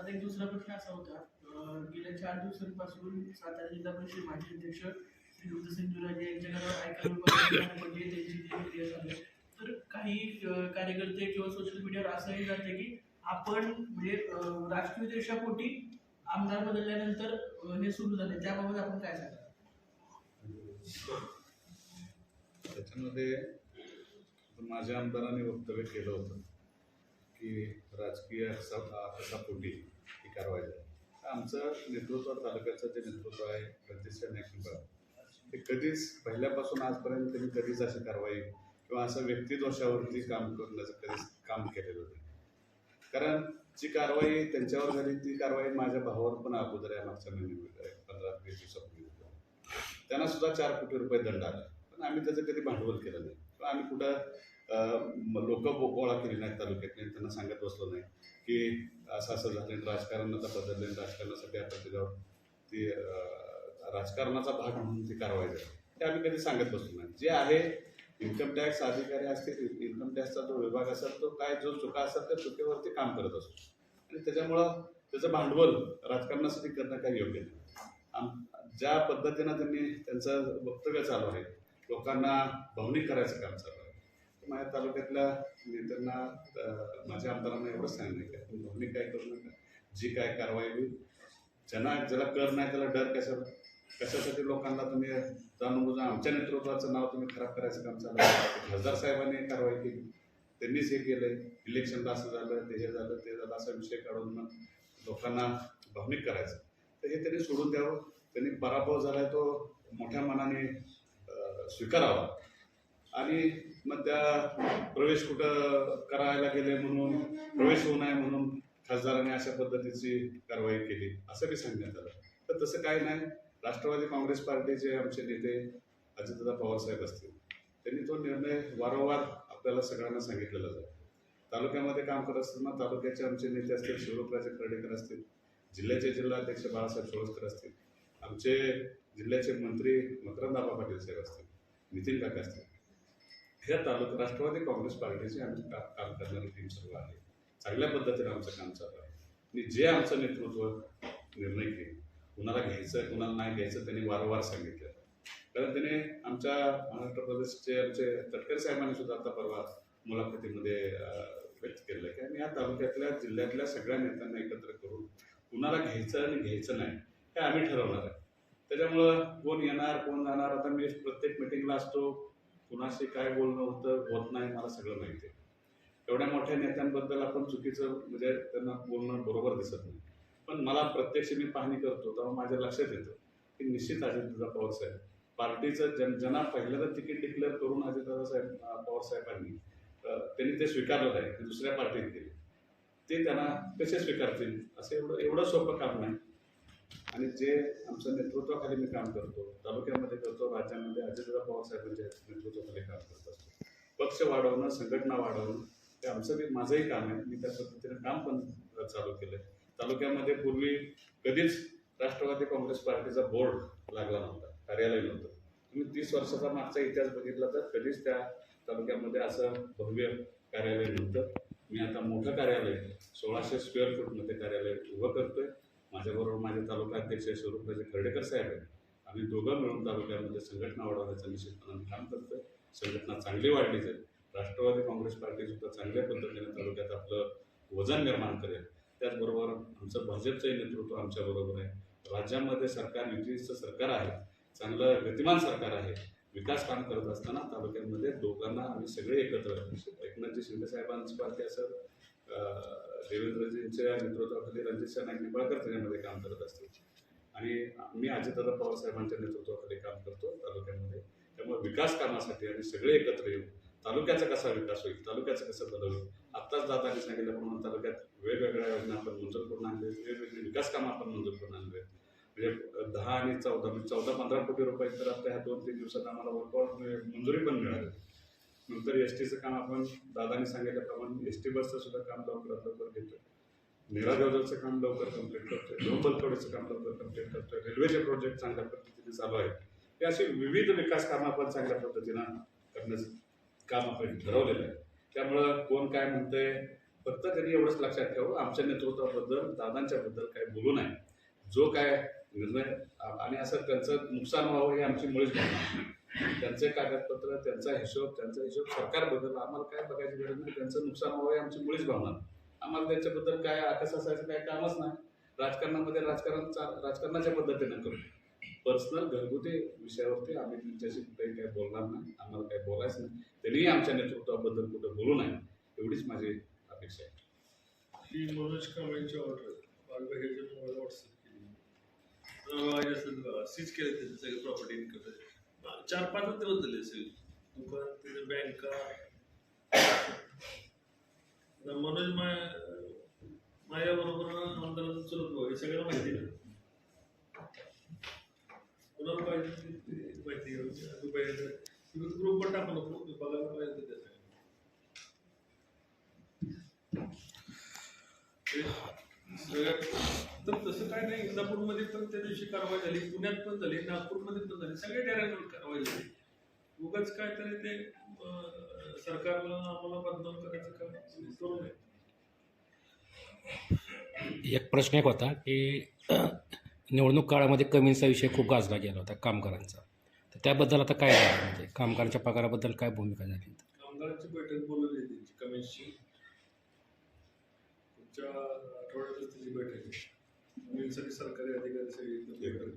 आता एक दुसरा प्रश्न असा होता गेल्या चार दिवसांपासून सातारा जिल्हा परिषद माजी अध्यक्ष श्री रुद्रसिंग जुराजे यांच्या घरावर ऐकायला म्हणजे त्यांची तर काही कार्यकर्ते किंवा सोशल मीडियावर असंही जाते की आपण म्हणजे राष्ट्रीय राजकीय देशापोटी आमदार बदलल्यानंतर हे सुरू झाले त्याबाबत आपण काय सांगा त्याच्यामध्ये माझ्या आमदारांनी वक्तव्य केलं होतं. की राजकीय कसापोटी ही कारवाई झाली. आमचं नेतृत्व तालुक्याचं जे नेतृत्व आहे प्रतिष्ठा नायकिंबा ते कधीच पहिल्यापासून आजपर्यंत त्यांनी कधीच अशी कारवाई किंवा असं व्यक्तिदोषावरती काम करण्याचं कधीच काम केलेलं नाही. कारण जी कारवाई त्यांच्यावर झाली ती कारवाई माझ्या भावावर पण अगोदर आहे मागच्या महिन्यामध्ये पंधरा वीस दिवसापूर्वी त्यांना सुद्धा चार कोटी रुपये दंड आला. पण आम्ही त्याचं कधी भांडवल केलं नाही. आम्ही कुठं लोक गोळा केली नाहीत तालुक्यातले. त्यांना सांगत बसलो नाही की असं असं झालं राजकारण आता बदललं राजकारणासाठी आता त्याच्यावर ते राजकारणाचा भाग म्हणून ती कारवाई झाली. ते आम्ही कधी सांगत बसलो नाही. जे आहे इन्कम टॅक्स अधिकारी असतील इन्कम टॅक्सचा जो विभाग असेल तो काय जो चुका असेल त्या चुकीवरती काम करत असतो. आणि त्याच्यामुळं त्याचं भांडवल राजकारणासाठी करणं काही योग्य नाही. आम ज्या पद्धतीनं त्यांनी त्यांचं वक्तव्य चालू आहे लोकांना भावनिक करायचं काम चालू आहे. माझ्या तालुक्यातल्या नेत्यांना माझ्या आमदारांना एवढंच सांगितलं की आपण काय करू नका. जी काय कारवाई होईल ज्यांना ज्याला कर नाही त्याला डर कशा कशासाठी लोकांना तुम्ही जाणून बुजून आमच्या नेतृत्वाचं नाव तुम्ही खराब करायचं काम चालू खासदार साहेबांनी कारवाई केली. त्यांनीच हे केलंय. इलेक्शनला असं झालं ते हे झालं ते झालं असा विषय काढून मग लोकांना भावनिक करायचं. तर हे त्यांनी सोडून द्यावं. त्यांनी पराभव झालाय तो मोठ्या मनाने स्वीकारावा. आणि मग त्या प्रवेश कुठं करायला गेले म्हणून प्रवेश होऊ नये म्हणून खासदारांनी अशा पद्धतीची कारवाई केली असं बी सांगण्यात आलं. तर तसं काय नाही. राष्ट्रवादी काँग्रेस पार्टीचे आमचे नेते अजितदादा पवारसाहेब असतील. त्यांनी तो निर्णय वारंवार आपल्याला सगळ्यांना सांगितलेला जातो तालुक्यामध्ये काम करत असताना तालुक्याचे आमचे नेते असतील शिवरूपराजे खर्डेकर असतील जिल्ह्याचे जिल्हाध्यक्ष बाळासाहेब सोळसकर असतील आमचे जिल्ह्याचे मंत्री मकरंदाबा पाटील साहेब असतील नितीन काका असतील. ह्या तालुका राष्ट्रवादी काँग्रेस पार्टीचे आम्ही का काम करणारी टीम सर्व आहे चांगल्या पद्धतीने आमचं काम चालू आहे. आणि जे आमचं नेतृत्व निर्णय घेईल कुणाला घ्यायचं कुणाला नाही घ्यायचं त्यांनी वारंवार सांगितलं. कारण त्याने आमच्या महाराष्ट्र प्रदेशचे आमचे तटकरे साहेबांनी सुद्धा आता परवा मुलाखतीमध्ये व्यक्त केलं की आम्ही या तालुक्यातल्या जिल्ह्यातल्या सगळ्या नेत्यांना एकत्र करून कुणाला घ्यायचं आणि घ्यायचं नाही हे आम्ही ठरवणार आहे. त्याच्यामुळं कोण येणार कोण जाणार आता मी प्रत्येक मिटिंगला असतो. कुणाशी काय बोलणं होतं होत नाही मला सगळं माहिती आहे. एवढ्या मोठ्या नेत्यांबद्दल आपण चुकीचं म्हणजे त्यांना बोलणं बरोबर दिसत नाही. पण मला प्रत्यक्ष मी पाहणी करतो तेव्हा माझ्या लक्षात येतं की निश्चित अजितदादा पवार साहेब पार्टीचं जन ज्यांना पहिल्यांदा तिकीट डिक्लेअर करून अजितदादा साहेब पवार साहेबांनी त्यांनी ते स्वीकारलं आहे ते दुसऱ्या पार्टीत गेले. ते त्यांना कसे स्वीकारतील? असं एवढं एवढं सोपं काम नाही. आणि जे आमचं नेतृत्वाखाली मी काम करतो तालुक्यामध्ये करतो राज्यामध्ये अजितदादा पवारसाहेबांच्या नेतृत्वाखाली काम करत असतो. पक्ष वाढवणं संघटना वाढवणं ते आमचं बी माझंही काम आहे. मी त्या पद्धतीने काम पण चालू केलं आहे तालुक्यामध्ये पूर्वी कधीच राष्ट्रवादी काँग्रेस पार्टीचा बोर्ड लागला नव्हता कार्यालय नव्हतं. तुम्ही तीस वर्षाचा मागचा इतिहास बघितला तर कधीच त्या तालुक्यामध्ये असं भव्य कार्यालय नव्हतं. मी आता मोठं कार्यालय सोळाशे स्क्वेअर फूटमध्ये कार्यालय उभं करतोय. माझ्याबरोबर माझे तालुका अध्यक्ष स्वरूपराजे खर्डेकर साहेब आहेत. आम्ही दोघं मिळून तालुक्यामध्ये संघटना वाढवण्याचं निश्चितपणाने काम करतोय. संघटना चांगली वाढलीच आहे. राष्ट्रवादी काँग्रेस पार्टी सुद्धा चांगल्या पद्धतीने तालुक्यात आपलं वजन निर्माण करेल. त्याचबरोबर आमचं भाजपचंही नेतृत्व आमच्याबरोबर आहे. राज्यामध्ये सरकार युतीचं सरकार आहे. चांगलं गतिमान सरकार आहे. विकास काम करत असताना तालुक्यामध्ये दोघांना आम्ही सगळे एकत्र एकनाथजी शिंदे साहेबांची पार्टी असं देवेंद्रजींच्या नेतृत्वाखाली रणजित सेना निंबाळकर जिल्ह्यामध्ये काम करत असतील आणि मी अजितदादा पवार साहेबांच्या नेतृत्वाखाली काम करतो तालुक्यामध्ये. त्यामुळे विकास कामासाठी आम्ही सगळे एकत्र येऊ तालुक्याचा कसा विकास होईल तालुक्याचं कसं बदल होईल आत्ताच दादानी सांगितल्याप्रमाणे तालुक्यात वेगवेगळ्या योजना आपण मंजूर करून आणले वेगवेगळी विकास कामं आपण मंजूर करून आणले. म्हणजे दहा आणि चौदा म्हणजे चौदा पंधरा कोटी रुपये तर आता ह्या दोन तीन दिवसात आम्हाला वर्कआउट मंजुरी पण मिळाली. नंतर एस टीचं काम आपण दादाने सांगितल्याप्रमाणे एस टी बसचं सुद्धा काम लवकरात लवकर घेतो निळा देवदलचं काम लवकर कंप्लीट करतोय. लोकबलतोडीचं काम लवकर कंप्लीट करतोय. रेल्वेचे प्रोजेक्ट चांगल्या पद्धतीने चालू आहेत. हे असे विविध विकास कामं आपण चांगल्या पद्धतीनं करण्याचं काम आपण ठरवलेलं आहे. त्यामुळं कोण काय म्हणतंय फक्त त्यांनी एवढंच लक्षात ठेवू. आमच्या नेतृत्वाबद्दल दादांच्याबद्दल काय बोलू नये. जो काय निर्णय आणि असं त्यांचं नुकसान व्हावं हे आमची मुळीच भावना नाही. त्यांचे कागदपत्र त्यांचा हिशोब त्यांचा हिशोब सरकारबद्दल आम्हाला काय बघायची गरज नाही त्यांचं नुकसान व्हावं आमची मुळीच भावना आम्हाला त्याच्याबद्दल काय आकस असायचं काय कामच नाही. राजकारणामध्ये राजकारण चा- राजकारणाच्या पद्धतीनं करू पर्सनल घरगुती विषयावरती आम्ही त्यांच्याशी कुठेही काही बोलणार नाही आम्हाला काही बोलायचं नाही. त्यांनीही आमच्या नेतृत्वाबद्दल कुठं बोलू नये एवढीच माझी अपेक्षा आहे. ही मनोज कामांची ऑर्डर व्हॉट्सअप केली. सीज केले सगळे प्रॉपर्टी इन्कम चार पाच ते बदलले असेल दुकान तिथे बँका आता मनोज माया माझ्या बरोबर आमदाराचं चलत भाऊ हे सगळ्यांना माहिती आहे ना कुणाला पाहिजे ते- ते माहिती आहे. तू पाहिजे ग्रुप पण टाकू नको तू बघायला पाहिजे ते सगळं. तर तसं काय नाही इंदापूरमध्ये पण त्या दिवशी कारवाई झाली पुण्यात पण झाली नागपूरमध्ये पण झाली सगळ्या ठिकाणी कारवाई झाली. उगाच काय तरी ते सरकारला आम्हाला बदनाम करायचं काम करू नये. एक प्रश्न एक होता की निवडणूक काळामध्ये कमींचा विषय खूप गाजला गेला होता कामगारांचा. तर त्याबद्दल आता काय झालं? म्हणजे कामगारांच्या पगाराबद्दल काय भूमिका झाली? कामगारांची बैठक बोलवली त्यांची कमिशनची पुढच्या आठवड्यातच त्याची बैठक सरकारी अधिकारी सगळे